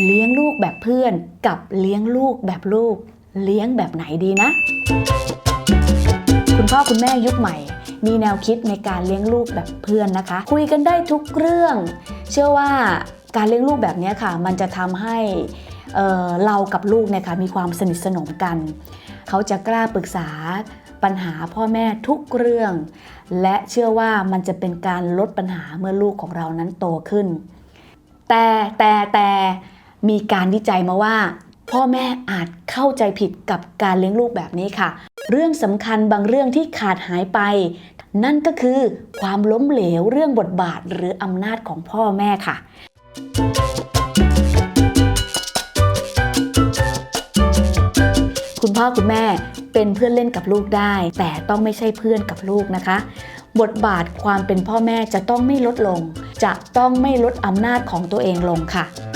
เลี้ยงลูกแบบเพื่อนกับเลี้ยงลูกแบบลูก เลี้ยงแบบไหนดีนะ คุณพ่อคุณแม่ยุคใหม่ มีแนวคิดในการเลี้ยงลูกแบบเพื่อนนะคะ คุยกันได้ทุกเรื่อง เชื่อว่าการเลี้ยงลูกแบบนี้ค่ะ มันจะทำให้เออเรากับลูกเนี่ยค่ะมีความสนิทสนมกัน เขาจะกล้าปรึกษาปัญหาพ่อแม่ทุกเรื่อง และเชื่อว่ามันจะเป็นการลดปัญหาเมื่อลูกของเรานั้นโตขึ้น แต่แต่แต่ มีการวิจัยมาว่า พ่อแม่อาจเข้าใจผิดกับการเลี้ยงลูกแบบนี้ค่ะ เรื่องสำคัญบางเรื่องที่ขาดหายไป นั่นก็คือความล้มเหลวเรื่องบทบาทหรืออำนาจของพ่อแม่ค่ะคุณพ่อคุณแม่เป็นเพื่อนเล่นกับลูกได้ แต่ต้องไม่ใช่เพื่อนกับลูกนะคะ บทบาทความเป็นพ่อแม่จะต้องไม่ลดลง จะต้องไม่ลดอำนาจของตัวเองลงค่ะ